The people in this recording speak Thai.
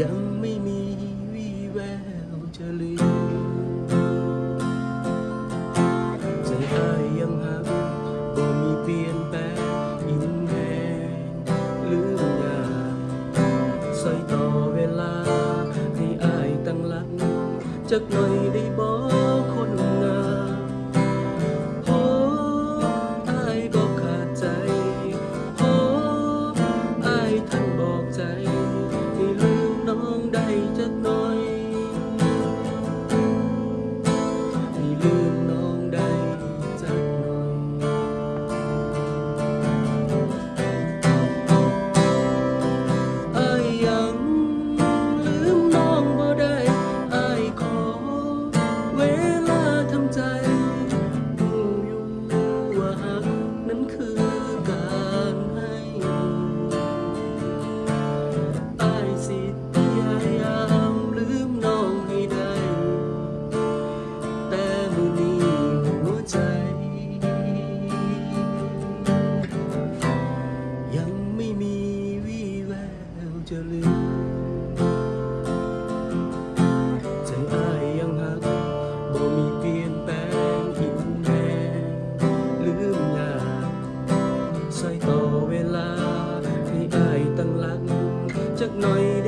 ยังไม่มีวี่แววจะลืมใจอายยังหักบ่มีเปลี่ยนแปลงอินแหงลืมยากใส่ต่อเวลา ให้อายตั้งหลักจักหน่อยได้บอกคนงามโอ้อายบอกขาดใจโอ้อายท่านบอกใจ จักหน่อยให้ลืม จะลืมใจอายยังหักบ่มีเปลี่ยนแปลงอินแหงลืมยากใส่ต่อเวลาให้อายตั้งหลักจักหน่อยได้